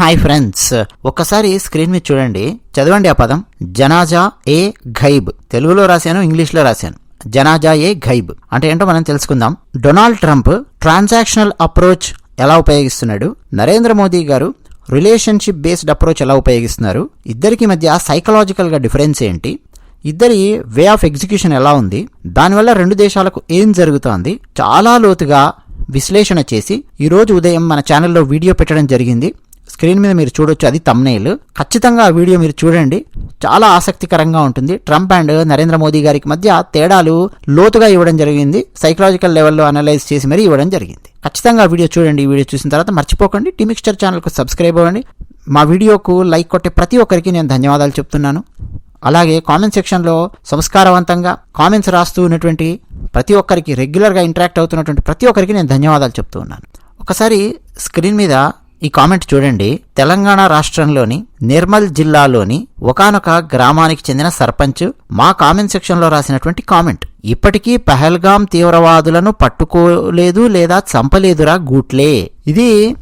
Hi friends. ఒక్కసారి screen మీద చూడండి. చదవండి ఆ పదం. జనాజా ఏ ఘైబ్. తెలుగులో రాశాను ఇంగ్లీష్లో రాశాను. జనాజా ఏ ఘైబ్. అంటే ఏంటో మనం తెలుసుకుందాం. డొనాల్డ్ ట్రంప్ ట్రాన్సాక్షనల్ అప్రోచ్ ఎలా ఉపయోగిస్తున్నాడు? నరేంద్ర మోదీ గారు రిలేషన్షిప్ బేస్డ్ అప్రోచ్ ఎలా ఉపయోగిస్తున్నారు? ఇద్దరికి మధ్య సైకలాజికల్గా డిఫరెన్స్ ఏంటి? ఇద్దరి వే ఆఫ్ ఎగ్జిక్యూషన్ ఎలా ఉంది? దానివల్ల రెండు దేశాలకు ఏం జరుగుతోంది? చాలా లోతుగా విశ్లేషణ చేసి ఈరోజు ఉదయం మన ఛానల్లో వీడియో పెట్టడం జరిగింది. స్క్రీన్ మీద మీరు చూడొచ్చు అది తమ్నైల్ ఖచ్చితంగా ఆ వీడియో మీరు చూడండి. చాలా ఆసక్తికరంగా ఉంటుంది. ట్రంప్ అండ్ నరేంద్ర మోదీ గారికి మధ్య తేడాలు లోతుగా ఇవ్వడం జరిగింది. సైకలాజికల్ లెవెల్లో అనలైజ్ చేసి మరీ ఇవ్వడం జరిగింది. ఖచ్చితంగా ఆ వీడియో చూడండి. ఈ వీడియో చూసిన తర్వాత మర్చిపోకండి. టీమిక్స్టర్ ఛానల్కు సబ్స్క్రైబ్ అవ్వండి. మా వీడియోకు లైక్ కొట్టే ప్రతి ఒక్కరికి నేను ధన్యవాదాలు చెప్తున్నాను. అలాగే కామెంట్ సెక్షన్లో సంస్కారవంతంగా కామెంట్స్ రాస్తూ ఉన్నటువంటి ప్రతి ఒక్కరికి రెగ్యులర్గా ఇంటరాక్ట్ అవుతున్నటువంటి ప్రతి ఒక్కరికి నేను ధన్యవాదాలు చెప్తూ ఉన్నాను. ఒకసారి స్క్రీన్ మీద ఈ కామెంట్ చూడండి. తెలంగాణ రాష్ట్రంలోని నిర్మల్ జిల్లాలోని ఒకానొక గ్రామానికి చెందిన సర్పంచ్ మా కామెంట్ సెక్షన్లో రాసినటువంటి కామెంట్. ఇప్పటికీ పహల్గాం తీవ్రవాదులను పట్టుకోలేదు లేదా చంపలేదురా గూట్లే. ఇది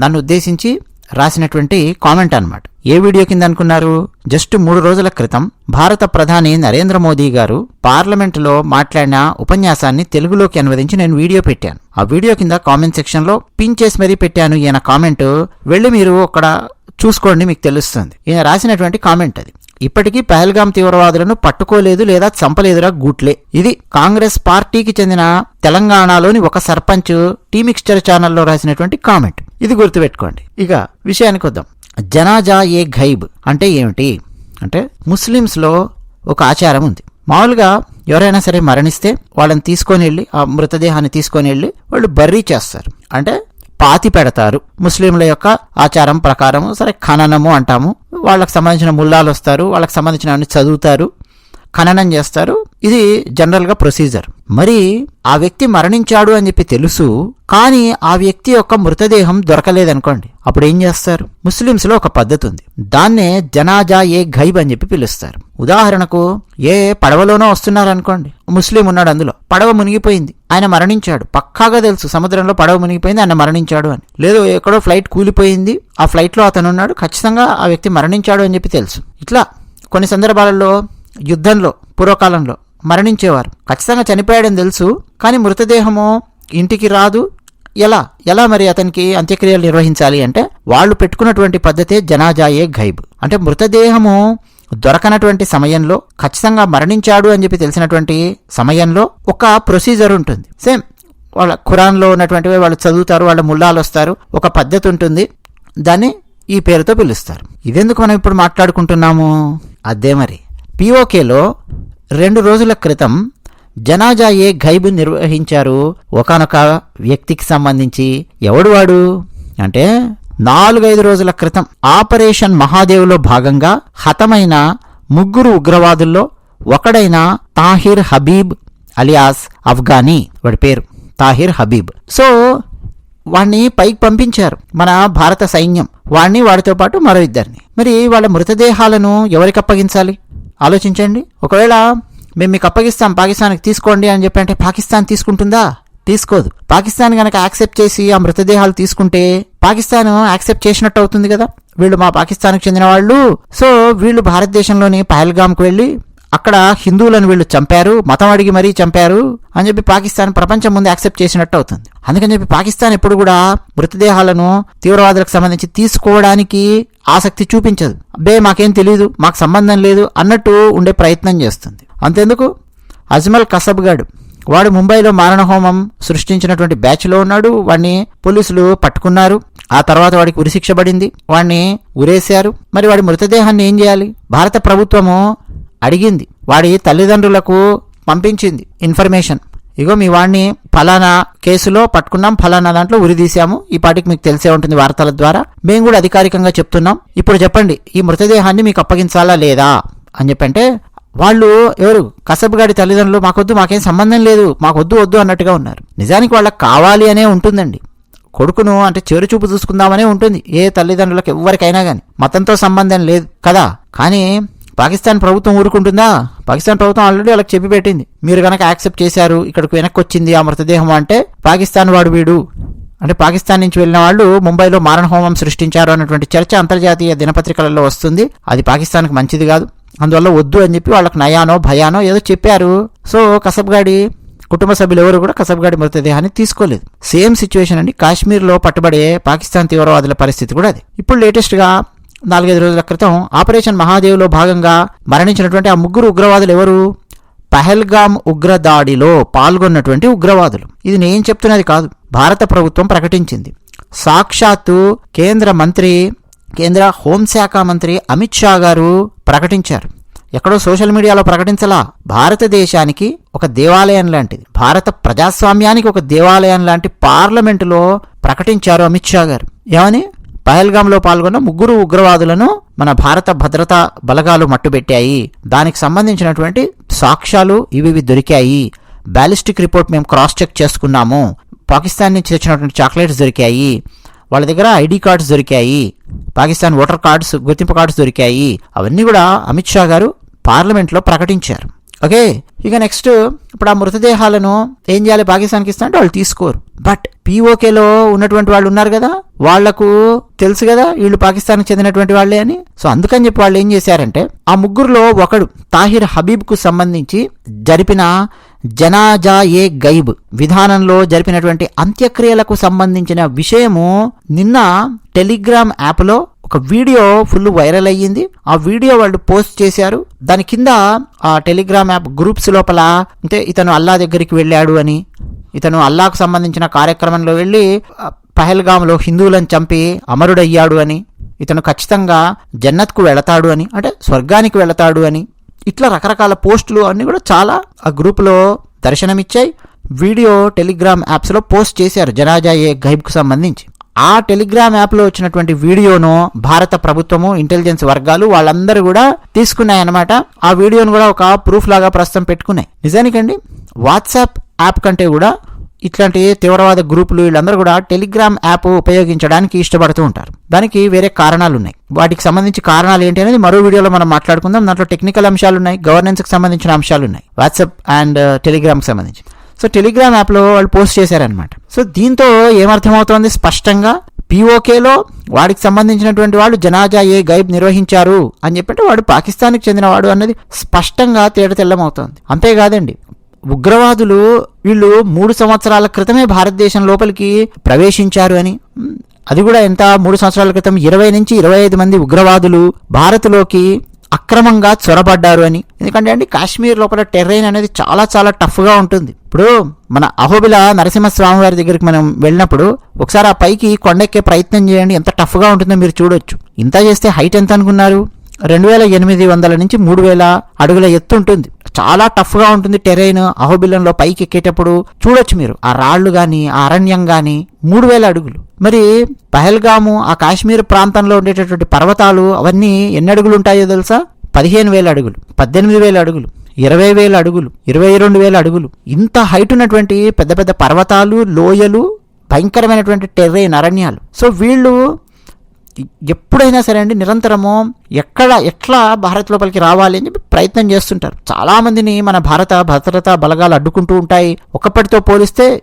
నన్ను ఉద్దేశించి రాసినటువంటి కామెంట్ అన్నమాట. ఏ వీడియో కింద అనుకున్నారు? జస్ట్ మూడు రోజుల క్రితం భారత ప్రధాని నరేంద్ర మోదీ గారు పార్లమెంటులో మాట్లాడిన ఉపన్యాసాన్ని తెలుగులోకి అనువదించి నేను వీడియో పెట్టాను. ఆ వీడియో కింద కామెంట్ సెక్షన్లో పిన్ చేసి మరీ పెట్టాను ఈయన కామెంట్ వెళ్ళి మీరు అక్కడ చూసుకోండి మీకు తెలుస్తుంది. ఈయన రాసినటువంటి కామెంట్ అది. ఇప్పటికీ పహల్గాం తీవ్రవాదులను పట్టుకోలేదు లేదా చంపలేదురా గూట్లే. ఇది కాంగ్రెస్ పార్టీకి చెందిన తెలంగాణలోని ఒక సర్పంచ్ టీమిక్స్చర్ ఛానల్లో రాసినటువంటి కామెంట్. ఇది గుర్తుపెట్టుకోండి. ఇక విషయానికి వద్దాం. జనాజా ఏ ఘైబ్ అంటే ఏమిటి? అంటే ముస్లిమ్స్లో ఒక ఆచారం ఉంది. మామూలుగా ఎవరైనా సరే మరణిస్తే వాళ్ళని తీసుకొని వెళ్ళి ఆ మృతదేహాన్ని తీసుకొని వెళ్ళి వాళ్ళు బర్రీ చేస్తారు. అంటే పాతి పెడతారు. ముస్లింల యొక్క ఆచారం ప్రకారం సరే ఖననము అంటాము. వాళ్ళకి సంబంధించిన ముల్లాలు వస్తారు. వాళ్ళకి సంబంధించిన అన్ని చదువుతారు. ఖననం చేస్తారు. ఇది జనరల్గా ప్రొసీజర్. మరి ఆ వ్యక్తి మరణించాడు అని చెప్పి తెలుసు కానీ ఆ వ్యక్తి యొక్క మృతదేహం దొరకలేదనుకోండి. అప్పుడు ఏం చేస్తారు? ముస్లిమ్స్లో ఒక పద్ధతి ఉంది దాన్నే జనాజా ఏ ఘైబ్ అని చెప్పి పిలుస్తారు. ఉదాహరణకు ఏ పడవలోనో వస్తున్నారనుకోండి. ముస్లిం ఉన్నాడు అందులో. పడవ మునిగిపోయింది. ఆయన మరణించాడు. పక్కాగా తెలుసు సముద్రంలో పడవ మునిగిపోయింది ఆయన మరణించాడు అని. లేదు ఎక్కడో ఫ్లైట్ కూలిపోయింది. ఆ ఫ్లైట్లో అతనున్నాడు. అతను ఉన్నాడు ఖచ్చితంగా ఆ వ్యక్తి మరణించాడు అని చెప్పి తెలుసు. ఇట్లా కొన్ని సందర్భాలలో యుద్ధంలో పూర్వకాలంలో మరణించేవారు. ఖచ్చితంగా చనిపోయాడని తెలుసు కానీ మృతదేహము ఇంటికి రాదు. ఎలా? ఎలా మరి అతనికి అంత్యక్రియలు నిర్వహించాలి అంటే వాళ్ళు పెట్టుకున్నటువంటి పద్ధతే జనాజాయే ఘైబ్. అంటే మృతదేహము దొరకనటువంటి సమయంలో ఖచ్చితంగా మరణించాడు అని చెప్పి తెలిసినటువంటి సమయంలో ఒక ప్రొసీజర్ ఉంటుంది. సేమ్ వాళ్ళ ఖురాన్లో ఉన్నటువంటివి వాళ్ళు చదువుతారు వాళ్ళ ముల్లాలు వస్తారు ఒక పద్ధతి ఉంటుంది. దాన్ని ఈ పేరుతో పిలుస్తారు. ఇదెందుకు మనం ఇప్పుడు మాట్లాడుకుంటున్నాము? అదే మరి. పిఓకేలో రెండు రోజుల క్రితం జనాజా ఏ ఘైబు నిర్వహించారు. ఒకనొక వ్యక్తికి సంబంధించి ఎవడు వాడు? అంటే నాలుగైదు రోజుల క్రితం ఆపరేషన్ మహాదేవ్లో భాగంగా హతమైన ముగ్గురు ఉగ్రవాదుల్లో ఒకడైన తాహిర్ హబీబ్ అలియాస్ అఫ్ఘానీ వాడి పేరు తాహిర్ హబీబ్. సో వాణ్ణి పైకి పంపించారు మన భారత సైన్యం. వాణ్ణి వాడితో పాటు మరో ఇద్దరిని. మరి వాళ్ళ మృతదేహాలను ఎవరికి అప్పగించాలి? ఆలోచించండి. ఒకవేళ మేము మీకు అప్పగిస్తాం పాకిస్తాన్కి తీసుకోండి అని చెప్పి అంటే పాకిస్తాన్ తీసుకుంటుందా? తీసుకోదు. పాకిస్తాన్ కనుక యాక్సెప్ట్ చేసి ఆ మృతదేహాలు తీసుకుంటే పాకిస్తాన్ యాక్సెప్ట్ చేసినట్టు అవుతుంది కదా? వీళ్ళు మా పాకిస్తాన్కి చెందిన వాళ్ళు. సో వీళ్ళు భారతదేశంలోని పహల్గామ్కి వెళ్ళి అక్కడ హిందువులను వీళ్ళు చంపారు మతం అడిగి మరీ చంపారు అని చెప్పి పాకిస్తాన్ ప్రపంచం ముందు యాక్సెప్ట్ చేసినట్టు అవుతుంది. అందుకని చెప్పి పాకిస్తాన్ ఎప్పుడు కూడా మృతదేహాలను తీవ్రవాదులకు సంబంధించి తీసుకోవడానికి ఆసక్తి చూపించదు. అబ్బే మాకేం తెలియదు మాకు సంబంధం లేదు అన్నట్టు ఉండే ప్రయత్నం చేస్తుంది. అంతెందుకు? అజ్మల్ కసబ్గాడు వాడు ముంబైలో మారణహోమం సృష్టించినటువంటి బ్యాచ్లో ఉన్నాడు. వాడిని పోలీసులు పట్టుకున్నారు. ఆ తర్వాత వాడికి ఉరిశిక్ష పడింది. వాడిని ఉరేశారు. మరి వాడి మృతదేహాన్ని ఏం చేయాలి? భారత ప్రభుత్వము అడిగింది. వాడి తల్లిదండ్రులకు పంపించింది ఇన్ఫర్మేషన్. ఇగో మీ వాడిని ఫలానా కేసులో పట్టుకున్నాం ఫలానా దాంట్లో ఉరిదీశాము ఈ పాటికి మీకు తెలిసే ఉంటుంది వార్తల ద్వారా. మేము కూడా అధికారికంగా చెప్తున్నాం. ఇప్పుడు చెప్పండి ఈ మృతదేహాన్ని మీకు అప్పగించాలా లేదా? అని చెప్పంటే వాళ్ళు ఎవరు? కసబ్గాడి తల్లిదండ్రులు మాకొద్దు మాకేం సంబంధం లేదు మాకొద్దు వద్దు అన్నట్టుగా ఉన్నారు. నిజానికి వాళ్ళకి కావాలి అనే ఉంటుందండి. కొడుకును అంటే చెరుచూపు చూసుకుందామనే ఉంటుంది. ఏ తల్లిదండ్రులకు ఎవరికైనా కానీ మతంతో సంబంధం లేదు కదా. కానీ పాకిస్తాన్ ప్రభుత్వం ఊరుకుంటుందా? పాకిస్తాన్ ప్రభుత్వం ఆల్రెడీ వాళ్ళకి చెప్పి పెట్టింది. మీరు కనుక యాక్సెప్ట్ చేశారు ఇక్కడికి వెనక్కి వచ్చింది ఆ మృతదేహం అంటే పాకిస్తాన్ వాడు వీడు. అంటే పాకిస్తాన్ నుంచి వెళ్ళిన వాళ్ళు ముంబైలో మారణ హోమం సృష్టించారు అన్నటువంటి చర్చ అంతర్జాతీయ దినపత్రికలలో వస్తుంది. అది పాకిస్తాన్కి మంచిది కాదు. అందువల్ల వద్దు అని చెప్పి వాళ్ళకి నయానో భయానో ఏదో చెప్పారు. సో కసబ్గాడి కుటుంబ సభ్యులు ఎవరు కూడా కసబ్గాడి మృతదేహాన్ని తీసుకోలేదు. సేమ్ సిచ్యువేషన్ అండి. కాశ్మీర్లో పట్టుబడే పాకిస్తాన్ తీవ్రవాదుల పరిస్థితి కూడా అది. ఇప్పుడు లేటెస్ట్గా నాలుగైదు రోజుల క్రితం ఆపరేషన్ మహాదేవ్లో భాగంగా మరణించినటువంటి ఆ ముగ్గురు ఉగ్రవాదులు ఎవరు? పహల్గామ్ ఉగ్రదాడిలో పాల్గొన్నటువంటి ఉగ్రవాదులు. ఇది నేను చెప్తున్నది కాదు. భారత ప్రభుత్వం ప్రకటించింది. సాక్షాత్తు కేంద్ర మంత్రి కేంద్ర హోంశాఖ మంత్రి అమిత్ షా గారు ప్రకటించారు. ఎక్కడో సోషల్ మీడియాలో ప్రకటించలా భారతదేశానికి ఒక దేవాలయం లాంటిది. భారత ప్రజాస్వామ్యానికి ఒక దేవాలయం లాంటి పార్లమెంటులో ప్రకటించారు అమిత్ షా గారు. ఏమని? పహల్గాంలో పాల్గొన్న ముగ్గురు ఉగ్రవాదులను మన భారత భద్రతా బలగాలు మట్టుబెట్టాయి. దానికి సంబంధించినటువంటి సాక్ష్యాలు ఇవి ఇవి దొరికాయి. బ్యాలిస్టిక్ రిపోర్ట్ మేము క్రాస్ చెక్ చేసుకున్నాము. పాకిస్తాన్ నుంచి తెచ్చినటువంటి చాక్లెట్స్ దొరికాయి. వాళ్ళ దగ్గర ఐడి కార్డ్స్ దొరికాయి. పాకిస్తాన్ ఓటర్ కార్డ్స్ గుర్తింపు కార్డ్స్ దొరికాయి. అవన్నీ కూడా అమిత్ షా గారు పార్లమెంట్లో ప్రకటించారు. ఓకే? ఇక నెక్స్ట్ ఇప్పుడు ఆ మృతదేహాలను ఏం చేయాలి పాకిస్తాన్కి ఇస్తా అంటే వాళ్ళు తీసుకోరు. బట్ పీఓకేలో ఉన్నటువంటి వాళ్ళు ఉన్నారు కదా వాళ్ళకు తెలుసు కదా వీళ్ళు పాకిస్తాన్కి చెందినటువంటి వాళ్ళే అని. సో అందుకని చెప్పి వాళ్ళు ఏం చేశారంటే ఆ ముగ్గురులో ఒకడు తాహిర్ హబీబ్కు సంబంధించి జరిపిన జనాజా ఏ గైబ్ విధానంలో జరిపినటువంటి అంత్యక్రియలకు సంబంధించిన విషయము నిన్న టెలిగ్రామ్ యాప్లో ఒక వీడియో ఫుల్ వైరల్ అయ్యింది. ఆ వీడియో వాళ్ళు పోస్ట్ చేశారు. దాని కింద ఆ టెలిగ్రామ్ యాప్ గ్రూప్స్ లోపల అంటే ఇతను అల్లా దగ్గరికి వెళ్ళాడు అని ఇతను అల్లాకు సంబంధించిన కార్యక్రమంలో వెళ్ళి ఆ, పహల్గామ్లో హిందువులను చంపి అమరుడయ్యాడు అని ఇతను ఖచ్చితంగా జన్నత్కు వెళతాడు అని అంటే స్వర్గానికి వెళతాడు అని ఇట్లా రకరకాల పోస్టులు అన్నీ కూడా చాలా ఆ గ్రూపులో దర్శనమిచ్చాయి. వీడియో టెలిగ్రామ్ యాప్స్లో పోస్ట్ చేశారు జనాజా ఏ గైబ్కు సంబంధించి. ఆ టెలిగ్రామ్ యాప్లో వచ్చినటువంటి వీడియోను భారత ప్రభుత్వము ఇంటెలిజెన్స్ వర్గాలు వాళ్ళందరూ కూడా తీసుకున్నాయన్నమాట. ఆ వీడియోను కూడా ఒక ప్రూఫ్ లాగా ప్రస్తుతం పెట్టుకున్నాయి. నిజానికండి వాట్సాప్ యాప్ కంటే కూడా ఇట్లాంటి తీవ్రవాద గ్రూపులు వీళ్ళందరూ కూడా టెలిగ్రామ్ యాప్ ఉపయోగించడానికి ఇష్టపడుతూ ఉంటారు. దానికి వేరే కారణాలు ఉన్నాయి వాటికి సంబంధించి కారణాలు ఏంటి అనేది మరో వీడియోలో మనం మాట్లాడుకుందాం. దాంట్లో టెక్నికల్ అంశాలు ఉన్నాయి గవర్నెన్స్కి సంబంధించిన అంశాలు ఉన్నాయి వాట్సాప్ అండ్ టెలిగ్రామ్కి uh, సంబంధించి. సో టెలిగ్రామ్ యాప్లో వాళ్ళు పోస్ట్ చేశారనమాట సో దీంతో ఏమర్థమవుతోంది? స్పష్టంగా పీఓకేలో వాడికి సంబంధించినటువంటి వాళ్ళు జనాజా ఏ గైబ్ నిర్వహించారు అని చెప్పంటే వాడు పాకిస్తాన్కి చెందినవాడు అన్నది స్పష్టంగా తేడతెల్లమవుతోంది అంతేకాదండి ఉగ్రవాదులు వీళ్ళు మూడు సంవత్సరాల క్రితమే భారతదేశం లోపలికి ప్రవేశించారు అని. అది కూడా ఎంత? మూడు సంవత్సరాల క్రితం ఇరవై నుంచి ఇరవై ఐదు మంది ఉగ్రవాదులు భారత్లోకి అక్రమంగా చొరబడ్డారు అని. ఎందుకంటే అండి కాశ్మీర్ లోపల టెర్రైన్ అనేది చాలా చాలా టఫ్గా ఉంటుంది. ఇప్పుడు మన అహోబిల నరసింహస్వామి వారి దగ్గరికి మనం వెళ్ళినప్పుడు ఒకసారి ఆ పైకి కొండెక్కే ప్రయత్నం చేయండి ఎంత టఫ్గా ఉంటుందో మీరు చూడొచ్చు. ఇంత చేస్తే హైట్ ఎంత అనుకున్నారు? రెండు వేల ఎనిమిది వందల నుంచి మూడు వేల అడుగుల ఎత్తు ఉంటుంది. చాలా టఫ్గా ఉంటుంది టెరైన్ అహోబిలంలో పైకి ఎక్కేటప్పుడు. చూడొచ్చు మీరు ఆ రాళ్ళు కానీ ఆ అరణ్యం కానీ మూడు వేల అడుగులు. మరి పహల్గాము ఆ కాశ్మీర్ ప్రాంతంలో ఉండేటటువంటి పర్వతాలు అవన్నీ ఎన్ని అడుగులు ఉంటాయో తెలుసా? పదిహేను వేల అడుగులు పద్దెనిమిది వేల అడుగులు ఇరవై వేల అడుగులు ఇరవై రెండు వేల అడుగులు. ఇంత హైట్ ఉన్నటువంటి పెద్ద పెద్ద పర్వతాలు లోయలు భయంకరమైనటువంటి టెర్రైన్ అరణ్యాలు. సో వీళ్ళు ఎప్పుడైనా సరే అండి నిరంతరము ఎక్కడ ఎట్లా భారత్ లోపలికి రావాలి అని చెప్పి ప్రయత్నం చేస్తుంటారు. చాలామందిని మన భారత భద్రతా బలగాలు అడ్డుకుంటూ ఉంటాయి. ఒకప్పటితో పోలిస్తే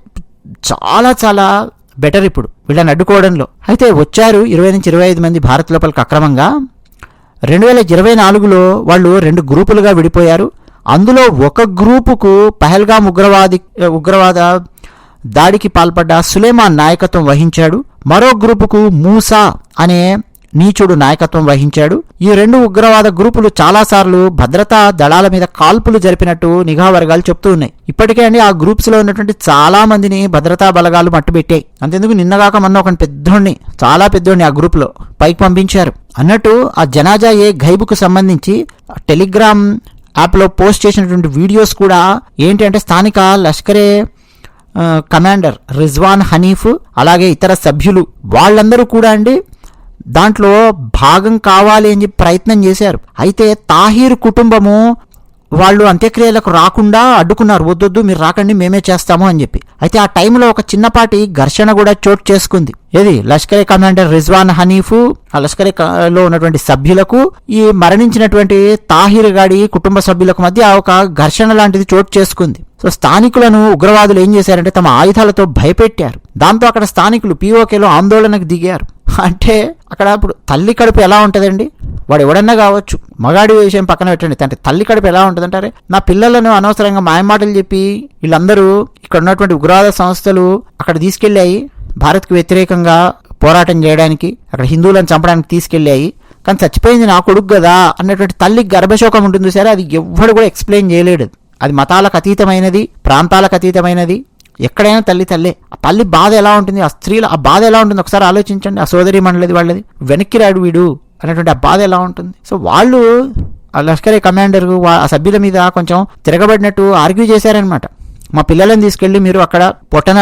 చాలా చాలా బెటర్ ఇప్పుడు వీళ్ళని అడ్డుకోవడంలో. అయితే వచ్చారు ఇరవై నుంచి ఇరవై ఐదు మంది భారత్ లోపలికి అక్రమంగా. రెండు వేల ఇరవై నాలుగులో వాళ్ళు రెండు గ్రూపులుగా విడిపోయారు. అందులో ఒక గ్రూపుకు పహల్గాం ఉగ్రవాది ఉగ్రవాద దాడికి పాల్పడ్డ సులేమాన్ నాయకత్వం వహించాడు. మరో గ్రూపుకు మూసా అనే నీచుడు నాయకత్వం వహించాడు. ఈ రెండు ఉగ్రవాద గ్రూపులు చాలాసార్లు భద్రతా దళాల మీద కాల్పులు జరిపినట్టు నిఘా వర్గాలు చెప్తూ ఉన్నాయి. ఇప్పటికే అండి ఆ గ్రూప్స్లో ఉన్నటువంటి చాలా మందిని భద్రతా బలగాలు మట్టుబెట్టాయి. అంతెందుకు నిన్నగాక మొన్న ఒక పెద్దోడిని చాలా పెద్దోడిని ఆ గ్రూప్లో పైకి పంపించారు. అన్నట్టు ఆ జనాజా ఏ గైబుకు సంబంధించి టెలిగ్రామ్ యాప్లో పోస్ట్ చేసినటువంటి వీడియోస్ కూడా ఏంటి అంటే స్థానిక లష్కరే కమాండర్ రిజ్వాన్ హనీఫ్ అలాగే ఇతర సభ్యులు వాళ్ళందరూ కూడా అండి దాంట్లో భాగం కావాలి అని చెప్పి ప్రయత్నం చేశారు. అయితే తాహీర్ కుటుంబము వాళ్ళు అంత్యక్రియలకు రాకుండా అడ్డుకున్నారు. వద్దొద్దు మీరు రాకండి మేమే చేస్తాము అని చెప్పి. అయితే ఆ టైంలో ఒక చిన్నపాటి ఘర్షణ కూడా చోటు చేసుకుంది. ఏది? లష్కరే కమాండర్ రిజ్వాన్ హనీఫ్ ఆ లష్కరే లో ఉన్నటువంటి సభ్యులకు ఈ మరణించినటువంటి తాహిర్ గాడి కుటుంబ సభ్యులకు మధ్య ఒక ఘర్షణ లాంటిది చోటు చేసుకుంది. సో స్థానికులను ఉగ్రవాదులు ఏం చేశారంటే తమ ఆయుధాలతో భయపెట్టారు. దాంతో అక్కడ స్థానికులు పీఓకేలో ఆందోళనకు దిగారు. అంటే అక్కడ ఇప్పుడు తల్లి కడుపు ఎలా ఉంటుందండి? వాడు ఎవడన్నా కావచ్చు. మగాడి విషయం పక్కన పెట్టండి. అంటే తల్లి కడుపు ఎలా ఉంటుందంటారే? నా పిల్లలను అనవసరంగా మాయమాటలు చెప్పి వీళ్ళందరూ ఇక్కడ ఉన్నటువంటి ఉగ్రవాద సంస్థలు అక్కడ తీసుకెళ్ళాయి. భారత్కు వ్యతిరేకంగా పోరాటం చేయడానికి అక్కడ హిందువులను చంపడానికి తీసుకెళ్ళాయి. కానీ చచ్చిపోయింది నా కొడుకు కదా అన్నటువంటి తల్లికి గర్భశోకం ఉంటుంది సరే. అది ఎవ్వడు కూడా ఎక్స్ప్లెయిన్ చేయలేడు. అది మతాలకు అతీతమైనది ప్రాంతాలకు అతీతమైనది. ఎక్కడైనా తల్లి తల్లే. ఆ తల్లి బాధ ఎలా ఉంటుంది? ఆ స్త్రీల ఆ బాధ ఎలా ఉంటుంది? ఒకసారి ఆలోచించండి. ఆ సోదరి మండలిది వాళ్ళది. వెనక్కి రాడు వీడు అనేటువంటి ఆ బాధ ఎలా ఉంటుంది? సో వాళ్ళు ఆ లష్కరే కమాండర్ ఆ సభ్యుల మీద కొంచెం తిరగబడినట్టు ఆర్గ్యూ చేశారనమాట మా పిల్లలను తీసుకెళ్ళి మీరు అక్కడ పొట్టన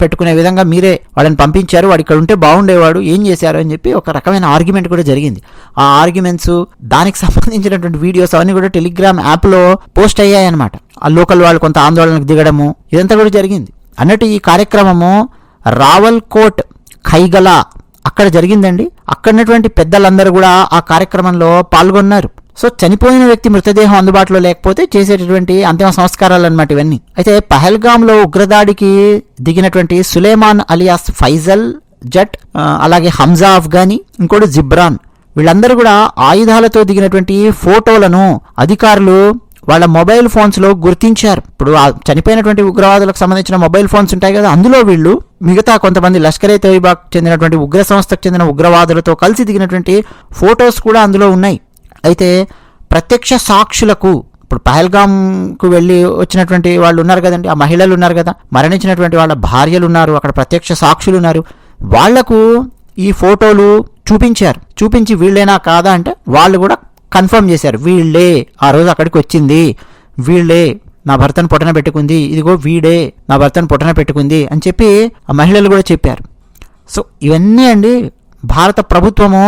పెట్టుకునే విధంగా మీరే వాళ్ళని పంపించారు. వాడు ఇక్కడ ఉంటే బాగుండేవాడు. ఏం చేశారు అని చెప్పి ఒక రకమైన ఆర్గ్యుమెంట్ కూడా జరిగింది. ఆ ఆర్గ్యుమెంట్స్ దానికి సంబంధించినటువంటి వీడియోస్ అవన్నీ కూడా టెలిగ్రామ్ యాప్లో పోస్ట్ అయ్యాయన్నమాట. ఆ లోకల్ వాళ్ళు కొంత ఆందోళనకు దిగడము ఇదంతా కూడా జరిగింది. అన్నట్టు ఈ కార్యక్రమము రావల్ కోట్ ఖైగలా అక్కడ జరిగిందండి. అక్కడున్నటువంటి పెద్దలందరూ కూడా ఆ కార్యక్రమంలో పాల్గొన్నారు. సో చనిపోయిన వ్యక్తి మృతదేహం అందుబాటులో లేకపోతే చేసేటటువంటి అంతిమ సంస్కారాలు అనమాట ఇవన్నీ. అయితే పహల్గామ్లో ఉగ్రదాడికి దిగినటువంటి సులేమాన్ అలియాస్ ఫైజల్ జట్ అలాగే హంజా అఫ్ఘానీ ఇంకోటి జిబ్రాన్. వీళ్ళందరూ కూడా ఆయుధాలతో దిగినటువంటి ఫోటోలను అధికారులు వాళ్ళ మొబైల్ ఫోన్స్లో గుర్తించారు. ఇప్పుడు చనిపోయినటువంటి ఉగ్రవాదులకు సంబంధించిన మొబైల్ ఫోన్స్ ఉంటాయి కదా అందులో వీళ్ళు మిగతా కొంతమంది లష్కరే తోయిబాకు చెందినటువంటి ఉగ్ర సంస్థకు చెందిన ఉగ్రవాదులతో కలిసి దిగినటువంటి ఫొటోస్ కూడా అందులో ఉన్నాయి. అయితే ప్రత్యక్ష సాక్షులకు ఇప్పుడు పహల్గామ్కు వెళ్ళి వచ్చినటువంటి వాళ్ళు ఉన్నారు కదండి ఆ మహిళలు ఉన్నారు కదా మరణించినటువంటి వాళ్ళ భార్యలు ఉన్నారు అక్కడ ప్రత్యక్ష సాక్షులు ఉన్నారు. వాళ్ళకు ఈ ఫోటోలు చూపించారు. చూపించి వీళ్ళేనా కాదా అంటే వాళ్ళు కూడా కన్ఫర్మ్ చేశారు. వీళ్ళే ఆ రోజు అక్కడికి వచ్చింది. వీళ్ళే నా భర్తను పొట్టన పెట్టుకుంది ఇదిగో వీడే నా భర్తను పొట్టన పెట్టుకుంది అని చెప్పి ఆ మహిళలు కూడా చెప్పారు. సో ఇవన్నీ అండి భారత ప్రభుత్వము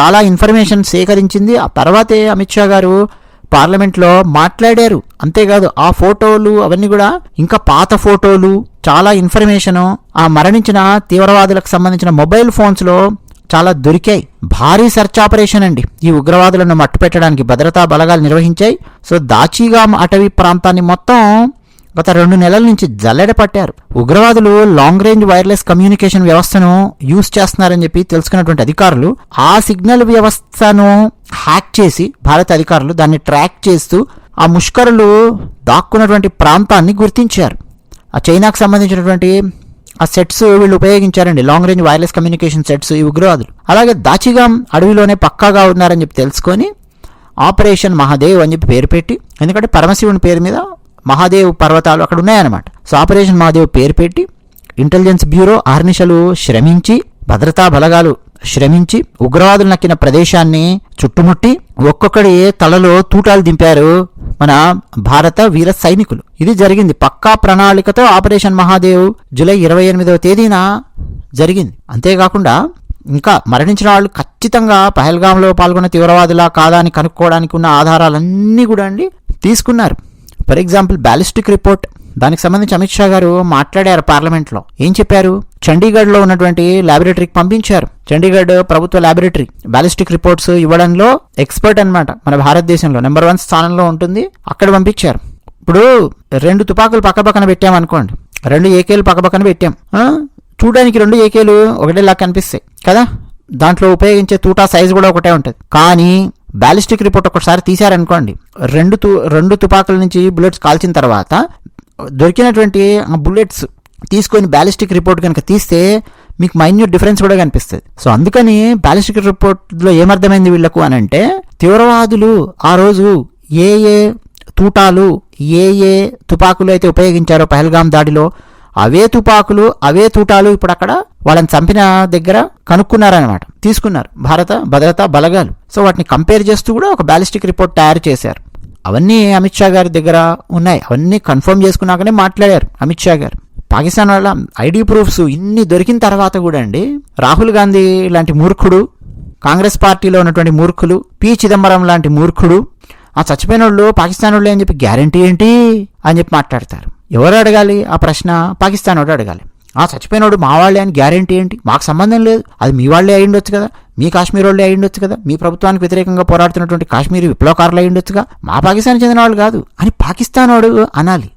చాలా ఇన్ఫర్మేషన్ సేకరించింది. ఆ తర్వాతే అమిత్ షా గారు పార్లమెంట్లో మాట్లాడారు. అంతేకాదు ఆ ఫోటోలు అవన్నీ కూడా ఇంకా పాత ఫోటోలు చాలా ఇన్ఫర్మేషను ఆ మరణించిన తీవ్రవాదులకు సంబంధించిన మొబైల్ ఫోన్స్లో చాలా దొరికాయి. భారీ సెర్చ్ ఆపరేషన్ అండి. ఈ ఉగ్రవాదులను మట్టుపెట్టడానికి భద్రతా బలగాలు నిర్వహించాయి. సో దాచిగాం అటవీ ప్రాంతాన్ని మొత్తం గత రెండు నెలల నుంచి జల్లెడ పట్టారు. ఉగ్రవాదులు లాంగ్ రేంజ్ వైర్లెస్ కమ్యూనికేషన్ వ్యవస్థను యూజ్ చేస్తున్నారని చెప్పి తెలుసుకున్నటువంటి అధికారులు ఆ సిగ్నల్ వ్యవస్థను హ్యాక్ చేసి భారత అధికారులు దాన్ని ట్రాక్ చేస్తూ ఆ ముష్కరులు దాక్కున్నటువంటి ప్రాంతాన్ని గుర్తించారు. ఆ చైనాకు సంబంధించినటువంటి ఆ సెట్స్ వీళ్ళు ఉపయోగించారండి. Long range wireless communication sets ఈ ఉగ్రవాదులు. అలాగే దాచిగాం అడవిలోనే పక్కాగా ఉన్నారని చెప్పి తెలుసుకొని ఆపరేషన్ మహాదేవ్ అని చెప్పి పేరు పెట్టి ఎందుకంటే పరమశివుని పేరు మీద మహాదేవ్ పర్వతాలు అక్కడ ఉన్నాయన్నమాట. సో ఆపరేషన్ మహాదేవ్ పేరు పెట్టి ఇంటెలిజెన్స్ బ్యూరో ఆర్నిషలు శ్రమించి భద్రతా బలగాలు శ్రమించి ఉగ్రవాదులు నక్కిన ప్రదేశాన్ని చుట్టుముట్టి ఒక్కొక్కడి తలలో తూటాలు దింపారు మన భారత వీర సైనికులు. ఇది జరిగింది. పక్కా ప్రణాళికతో ఆపరేషన్ మహాదేవ్ జూలై ఇరవై ఎనిమిదవ తేదీన జరిగింది. అంతేకాకుండా ఇంకా మరణించిన వాళ్ళు ఖచ్చితంగా పహల్గాంలో పాల్గొన్న తీవ్రవాదులా కాదా అని కనుక్కోవడానికి ఉన్న ఆధారాలన్నీ కూడా అండి తీసుకున్నారు. For example ballistic report. దానికి సంబంధించి అమిత్ షా గారు మాట్లాడారు పార్లమెంట్లో. ఏం చెప్పారు? చండీగఢ్లో ఉన్నటువంటి ల్యాబొరేటరీకి పంపించారు. చండీగఢ్ ప్రభుత్వ ల్యాబొరేటరీ బ్యాలిస్టిక్ రిపోర్ట్స్ ఇవ్వడంలో ఎక్స్పర్ట్ అన్నమాట. మన భారతదేశంలో నెంబర్ వన్ స్థానంలో ఉంటుంది. అక్కడ పంపించారు. ఇప్పుడు రెండు తుపాకులు పక్కపక్కన పెట్టామనుకోండి రెండు ఏకేలు పక్కపక్కన పెట్టాం. చూడడానికి రెండు ఏకేలు ఒకటేలా కనిపిస్తాయి. కదా? దాంట్లో ఉపయోగించే తూటా సైజు కూడా ఒకటే ఉంటుంది. కానీ బ్యాలిస్టిక్ రిపోర్ట్ ఒకసారి తీశారనుకోండి రెండు తు రెండు తుపాకుల నుంచి బుల్లెట్స్ కాల్చిన తర్వాత దొరికినటువంటి బుల్లెట్స్ తీసుకొని బ్యాలిస్టిక్ రిపోర్ట్ కనుక తీస్తే మీకు మైన్యూట్ డిఫరెన్స్ కూడా కనిపిస్తుంది. సో అందుకని బ్యాలిస్టిక్ రిపోర్ట్లో ఏమర్థమైంది వీళ్ళకు అని అంటే తీవ్రవాదులు ఆ రోజు ఏ ఏ తూటాలు ఏ ఏ తుపాకులు అయితే ఉపయోగించారో పహల్గాం దాడిలో అవే తుపాకులు అవే తూటాలు ఇప్పుడు అక్కడ వాళ్ళని చంపిన దగ్గర కనుక్కున్నారనమాట తీసుకున్నారు. భారత భద్రతా బలగాలు. సో వాటిని కంపేర్ చేస్తూ కూడా ఒక బ్యాలిస్టిక్ రిపోర్ట్ తయారు చేశారు. అవన్నీ అమిత్ షా గారి దగ్గర ఉన్నాయి. అవన్నీ కన్ఫర్మ్ చేసుకున్నాకనే మాట్లాడారు అమిత్ షా గారు. పాకిస్తాన్ వాళ్ళ ఐడి ప్రూఫ్స్ ఇన్ని దొరికిన తర్వాత కూడా అండి రాహుల్ గాంధీ లాంటి మూర్ఖుడు కాంగ్రెస్ పార్టీలో ఉన్నటువంటి మూర్ఖులు పి చిదంబరం లాంటి మూర్ఖుడు ఆ చచ్చిపోయిన వాళ్ళు పాకిస్తాన్ వాళ్ళు అని చెప్పి గ్యారంటీ ఏంటి అని చెప్పి మాట్లాడతారు. ఎవరు అడగాలి? ఆ ప్రశ్న పాకిస్తాన్ వాడు అడగాలి. ఆ చచ్చిపోయినోడు మా వాళ్ళే అని గ్యారంటీ ఏంటి? మాకు సంబంధం లేదు. అది మీ వాళ్ళే అయి ఉండొచ్చు కదా. మీ కాశ్మీర్ వాళ్ళే అయి ఉండొచ్చు కదా. మీ ప్రభుత్వానికి వ్యతిరేకంగా పోరాడుతున్నటువంటి కాశ్మీరీ విప్లవకారులు అయి ఉండొచ్చుగా. మా పాకిస్తాన్ చెందిన వాళ్ళు కాదు. అని పాకిస్తాన్ వాడు అనాలి.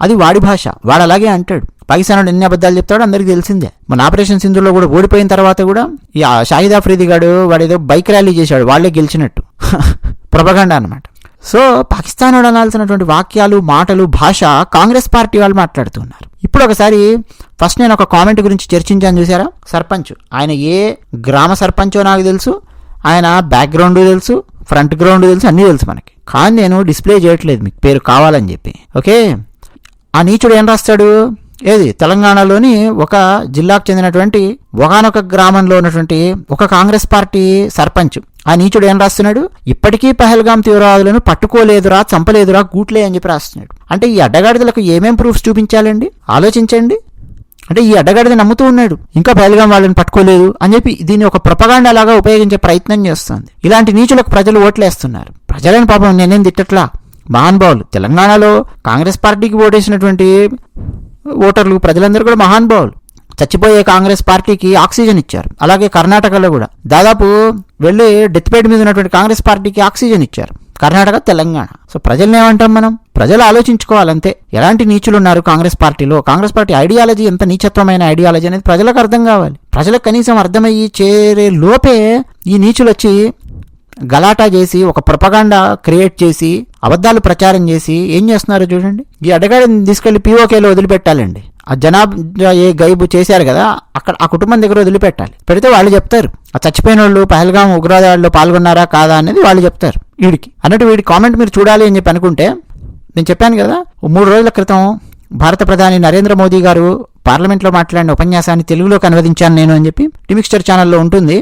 అది వాడి భాష. వాడు అలాగే అంటాడు. పాకిస్తాన్ వాడు ఎన్ని అబద్ధాలు చెప్తాడో అందరికీ తెలిసిందే. మన ఆపరేషన్ సింధులో కూడా ఓడిపోయిన తర్వాత కూడా ఈ షాహిద్ ఆఫ్రీది గాడు వాడు ఏదో బైక్ ర్యాలీ చేశాడు. వాళ్ళే గెలిచినట్టు. ప్రపగండ అనమాట సో పాకిస్తాన్ వాడు అనాల్సినటువంటి వాక్యాలు మాటలు భాష కాంగ్రెస్ పార్టీ వాళ్ళు మాట్లాడుతున్నారు. ఇప్పుడు ఒకసారి ఫస్ట్ నేను ఒక కామెంట్ గురించి చర్చించాను చూసారా సర్పంచ్. ఆయన ఏ గ్రామ సర్పంచో నాకు తెలుసు ఆయన బ్యాక్గ్రౌండ్ తెలుసు ఫ్రంట్ గ్రౌండ్ తెలుసు అన్నీ తెలుసు మనకి. కానీ నేను డిస్ప్లే చేయట్లేదు మీకు పేరు కావాలని చెప్పి. ఓకే? ఆ నీచుడు ఏం రాస్తాడు? ఏది? తెలంగాణలోని ఒక జిల్లాకు చెందినటువంటి ఒకనొక గ్రామంలో ఉన్నటువంటి ఒక కాంగ్రెస్ పార్టీ సర్పంచ్. ఆ నీచుడు ఏం రాస్తున్నాడు? ఇప్పటికీ పహల్గాం తీవ్రవాదులను పట్టుకోలేదురా చంపలేదురా గూట్లే అని చెప్పి రాస్తున్నాడు. అంటే ఈ అడ్డగాడిదలకు ఏమేం ప్రూఫ్స్ చూపించాలండి? ఆలోచించండి. అంటే ఈ అడ్డగాడిద నమ్ముతూ ఉన్నాడు. ఇంకా పహల్గాం వాళ్ళని పట్టుకోలేదు అని చెప్పి దీన్ని ఒక ప్రపగాండ లాగా ఉపయోగించే ప్రయత్నం చేస్తుంది. ఇలాంటి నీచులకు ప్రజలు ఓట్లేస్తున్నారు. ప్రజలను పాపం నేనేం తిట్టట్లా? మహానుభావులు తెలంగాణలో కాంగ్రెస్ పార్టీకి ఓటేసినటువంటి ఓటర్లు ప్రజలందరూ కూడా మహానుభావులు చచ్చిపోయే కాంగ్రెస్ పార్టీకి ఆక్సిజన్ ఇచ్చారు. అలాగే కర్ణాటకలో కూడా. దాదాపు వెళ్ళి డెత్ బెడ్ మీద ఉన్నటువంటి కాంగ్రెస్ పార్టీకి ఆక్సిజన్ ఇచ్చారు. కర్ణాటక తెలంగాణ. సో ప్రజల్ని ఏమంటాం మనం? ప్రజలు ఆలోచించుకోవాలంతే. ఎలాంటి నీచులు ఉన్నారు కాంగ్రెస్ పార్టీలో? కాంగ్రెస్ పార్టీ ఐడియాలజీ ఎంత నీచత్వమైన ఐడియాలజీ అనేది ప్రజలకు అర్థం కావాలి. ప్రజలకు కనీసం అర్థమయ్యి చేరే లోపే ఈ నీచులు వచ్చి గలాటా చేసి ఒక ప్రపగాండా క్రియేట్ చేసి అబద్ధాలు ప్రచారం చేసి ఏం చేస్తున్నారు చూడండి? ఈ అడగాడిని తీసుకెళ్ళి పీఓకేలో వదిలిపెట్టాలండి. ఆ జనాభా ఏ గైబు చేశారు కదా అక్కడ ఆ కుటుంబం దగ్గర వదిలిపెట్టాలి. పెడితే వాళ్ళు చెప్తారు ఆ చచ్చిపోయిన వాళ్ళు పహల్గాం ఉగ్రవాదాల్లో పాల్గొన్నారా కాదా? అనేది వాళ్ళు చెప్తారు వీడికి. అన్నట్టు వీడి కామెంట్ మీరు చూడాలి అని చెప్పి అనుకుంటే నేను చెప్పాను కదా మూడు రోజుల క్రితం భారత ప్రధాని నరేంద్ర మోదీ గారు పార్లమెంట్లో మాట్లాడిన ఉపన్యాసాన్ని తెలుగులోకి అనువదించాను నేను అని చెప్పి టిమిక్స్టర్ ఛానల్లో ఉంటుంది.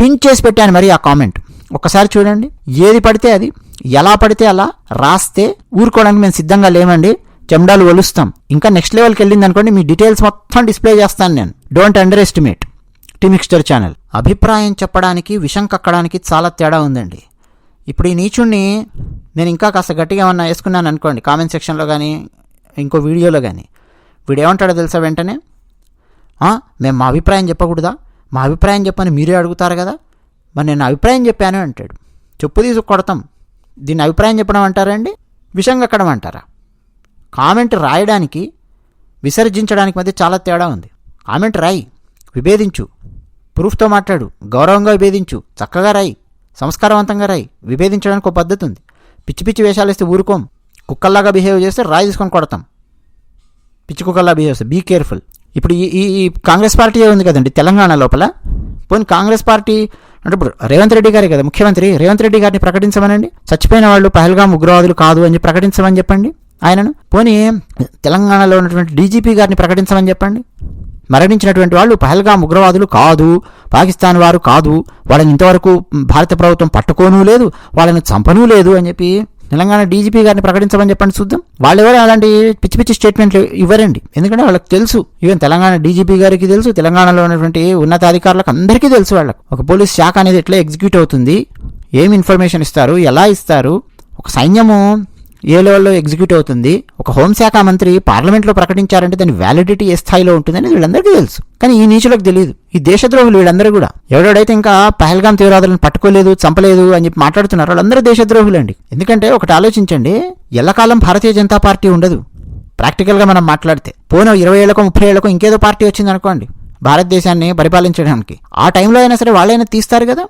పిన్ చేసి పెట్టాను మరి ఆ కామెంట్. ఒక్కసారి చూడండి ఏది పడితే అది. ఎలా పడితే అలా రాస్తే ఊరుకోవడానికి మేము సిద్ధంగా లేమండి. చెమడాలు ఒలుస్తాం. ఇంకా నెక్స్ట్ లెవెల్కి వెళ్ళింది అనుకోండి మీ డీటెయిల్స్ మొత్తం డిస్ప్లే చేస్తాను నేను. డోంట్ అండర్ ఎస్టిమేట్ టిమిక్స్టర్ ఛానల్ అభిప్రాయం చెప్పడానికి విషం కక్కడానికి చాలా తేడా ఉందండి. ఇప్పుడు ఈ నీచుణ్ణి నేను ఇంకా కాస్త గట్టిగా ఏమన్నా వేసుకున్నాను అనుకోండి కామెంట్ సెక్షన్లో కానీ ఇంకో వీడియోలో కానీ వీడు ఏమంటాడో తెలుసా వెంటనే? మేము మా అభిప్రాయం చెప్పకూడదా? మా అభిప్రాయం చెప్పని మీరే అడుగుతారు కదా? మరి నేను అభిప్రాయం చెప్పాను అంటాడు. చెప్పు తీసుకు కొడతాం. దీన్ని అభిప్రాయం చెప్పడం అంటారా అండి? విషం కక్కడం అంటారా? కామెంట్ రాయడానికి విసర్జించడానికి మధ్య చాలా తేడా ఉంది. కామెంట్ రాయి విభేదించు. ప్రూఫ్తో మాట్లాడు గౌరవంగా విభేదించు. చక్కగా రాయి సంస్కారవంతంగా రాయి విభేదించడానికి ఒక పద్ధతి ఉంది. పిచ్చి పిచ్చి వేషాలు వేస్తే ఊరుకోం. కుక్కల్లాగా బిహేవ్ చేస్తే రాయి తీసుకొని కొడతాం. పిచ్చి కుక్కల్లా బిహేవ్ చేస్తే బీ కేర్ఫుల్. ఇప్పుడు ఈ ఈ కాంగ్రెస్ పార్టీ ఉంది కదండి? తెలంగాణ లోపల? పోనీ కాంగ్రెస్ పార్టీ అంటే ఇప్పుడు రేవంత్ రెడ్డి గారే కదా ముఖ్యమంత్రి. రేవంత్ రెడ్డి గారిని ప్రకటించమనండి. చచ్చిపోయిన వాళ్ళు పహల్గాం ఉగ్రవాదులు కాదు అని ప్రకటించమని చెప్పండి ఆయనను. పోనీ తెలంగాణలో ఉన్నటువంటి డీజీపీ గారిని ప్రకటించమని చెప్పండి. మరణించినటువంటి వాళ్ళు పహల్గాం ఉగ్రవాదులు కాదు పాకిస్తాన్ వారు కాదు వాళ్ళని ఇంతవరకు భారత ప్రభుత్వం పట్టుకోనూ లేదు వాళ్ళని చంపనూ లేదు అని చెప్పి తెలంగాణ డీజీపీ గారిని ప్రకటించమని చెప్పండి చూద్దాం. వాళ్ళు ఎవరు అలాంటి పిచ్చి పిచ్చి స్టేట్మెంట్లు ఇవ్వరండి. ఎందుకంటే వాళ్ళకి తెలుసు. ఈవెన్ తెలంగాణ డీజీపీ గారికి తెలుసు. తెలంగాణలో ఉన్నటువంటి ఉన్నతాధికారులకు అందరికీ తెలుసు వాళ్ళకు. ఒక పోలీస్ శాఖ అనేది ఎట్లా ఎగ్జిక్యూట్ అవుతుంది? ఏం ఇన్ఫర్మేషన్ ఇస్తారు? ఎలా ఇస్తారు? ఒక సైన్యము ఏ లెవెల్లో ఎగ్జిక్యూట్ అవుతుంది? ఒక హోంశాఖ మంత్రి పార్లమెంట్లో ప్రకటించారంటే దాని వ్యాలిడిటీ ఏ స్థాయిలో ఉంటుందని వీళ్ళందరికీ తెలుసు. కానీ ఈ నీచులకు తెలియదు. ఈ దేశద్రోహులు వీళ్ళందరూ కూడా. ఎవడెవడైతే ఇంకా పహల్గాం తీవ్రవాదులను పట్టుకోలేదు చంపలేదు అని చెప్పి మాట్లాడుతున్నారు వాళ్ళందరూ దేశద్రోహులండి. ఎందుకంటే ఒకటి ఆలోచించండి ఎల్లకాలం భారతీయ జనతా పార్టీ ఉండదు. ప్రాక్టికల్గా మనం మాట్లాడితే. పోను ఇరవై ఏళ్ళకో ముప్పై ఏళ్ళకో ఇంకేదో పార్టీ వచ్చింది అనుకోండి భారతదేశాన్ని పరిపాలించడానికి. ఆ టైంలో అయినా సరే వాళ్ళైనా తీస్తారు కదా?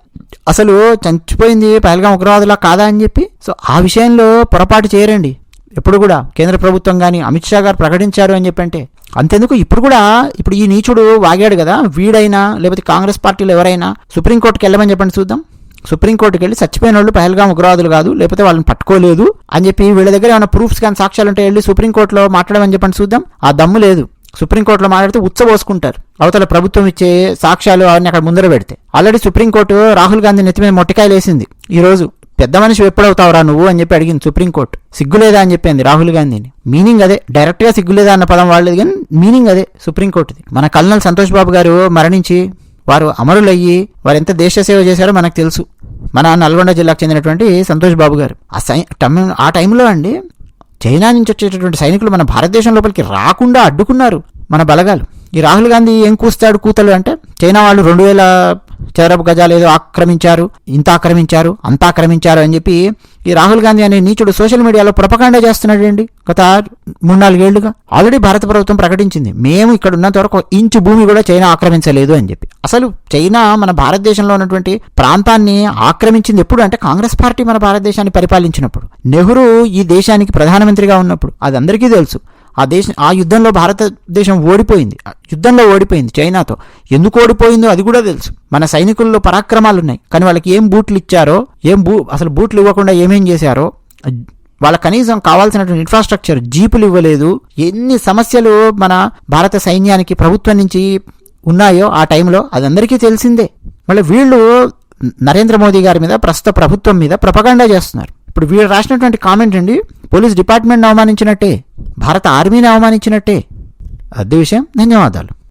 అసలు చచ్చిపోయింది పహల్గాం ఉగ్రవాదులా కాదా అని చెప్పి? సో ఆ విషయంలో పొరపాటు చేయరండి. ఎప్పుడు కూడా కేంద్ర ప్రభుత్వం కానీ అమిత్ షా గారు ప్రకటించారు అని చెప్పంటే అంతెందుకు? ఇప్పుడు కూడా ఇప్పుడు ఈ నీచుడు వాగాడు కదా? వీడైనా లేకపోతే కాంగ్రెస్ పార్టీలో ఎవరైనా సుప్రీంకోర్టుకి వెళ్ళమని చెప్పండి చూద్దాం. సుప్రీంకోర్టుకి వెళ్ళి చచ్చిపోయిన వాళ్ళు పహల్గాం ఉగ్రవాదులు కాదు లేకపోతే వాళ్ళని పట్టుకోలేదు అని చెప్పి వీళ్ళ దగ్గర ఏమైనా ప్రూఫ్స్ కానీ సాక్ష్యాలు ఉంటే వెళ్ళి సుప్రీంకోర్టులో మాట్లాడమని చెప్పండి చూద్దాం. ఆ దమ్ము లేదు. సుప్రీంకోర్టులో మాట్లాడితే ఉచ్చబోసుకుంటారు. అవతల ప్రభుత్వం ఇచ్చే సాక్ష్యాలు అవన్నీ అక్కడ ముందర పెడితే. ఆల్రెడీ సుప్రీంకోర్టు రాహుల్ గాంధీ నెత్తి మీద మొట్టకాయలు వేసింది ఈరోజు పెద్ద మనిషి ఎప్పుడవుతావురా నువ్వు అని చెప్పి అడిగింది సుప్రీంకోర్టు సిగ్గులేదా అని చెప్పింది రాహుల్ గాంధీని మీనింగ్ అదే. డైరెక్ట్గా సిగ్గులేదా అన్న పదం వాడలేదు కానీ మీనింగ్ అదే సుప్రీంకోర్టుది మన కల్నల్ సంతోష్ బాబు గారు మరణించి వారు అమరులయ్యి వారు ఎంత దేశ సేవ చేశారో మనకు తెలుసు. మన నల్గొండ జిల్లాకు చెందినటువంటి సంతోష్ బాబు గారు. ఆ సై టైం- ఆ టైంలో అండి చైనా నుంచి వచ్చేటటువంటి సైనికులు మన భారతదేశం లోపలికి రాకుండా అడ్డుకున్నారు మన బలగాలు. ఈ రాహుల్ గాంధీ ఏం కూస్తాడు కూతలు అంటే చైనా వాళ్ళు రెండు వేల చదరపు గజాలు ఏదో ఆక్రమించారు ఇంత ఆక్రమించారు అంత ఆక్రమించారు అని చెప్పి ఈ రాహుల్ గాంధీ అనే నీచుడు సోషల్ మీడియాలో ప్రపకాండ చేస్తున్నాడు అండి గత మూడు నాలుగేళ్ళుగా ఆల్రెడీ భారత ప్రభుత్వం ప్రకటించింది మేము ఇక్కడ ఉన్నంత వరకు ఒక ఇంచు భూమి కూడా చైనా ఆక్రమించలేదు అని చెప్పి. అసలు చైనా మన భారతదేశంలో ఉన్నటువంటి ప్రాంతాన్ని ఆక్రమించింది ఎప్పుడు అంటే కాంగ్రెస్ పార్టీ మన భారతదేశాన్ని పరిపాలించినప్పుడు. నెహ్రూ ఈ దేశానికి ప్రధానమంత్రిగా ఉన్నప్పుడు. అది అందరికీ తెలుసు. ఆ దేశం ఆ యుద్ధంలో భారతదేశం ఓడిపోయింది. ఆ యుద్ధంలో ఓడిపోయింది చైనాతో. ఎందుకు ఓడిపోయిందో అది కూడా తెలుసు. మన సైనికుల్లో పరాక్రమాలు ఉన్నాయి కానీ వాళ్ళకి ఏం బూట్లు ఇచ్చారో ఏం బూ అసలు బూట్లు ఇవ్వకుండా ఏమేం చేశారో వాళ్ళ కనీసం కావాల్సినటువంటి ఇన్ఫ్రాస్ట్రక్చర్ జీపులు ఇవ్వలేదు. ఎన్ని సమస్యలు మన భారత సైన్యానికి ప్రభుత్వం నుంచి ఉన్నాయో ఆ టైంలో అది అందరికీ తెలిసిందే. మళ్ళీ వీళ్ళు నరేంద్ర మోదీ గారి మీద ప్రస్తుత ప్రభుత్వం మీద ప్రపగండా చేస్తున్నారు. ఇప్పుడు వీడు రాసినటువంటి కామెంట్ అండి పోలీస్ డిపార్ట్మెంట్ని అవమానించినట్టే భారత ఆర్మీని అవమానించినట్టే. అదే విషయం. ధన్యవాదాలు.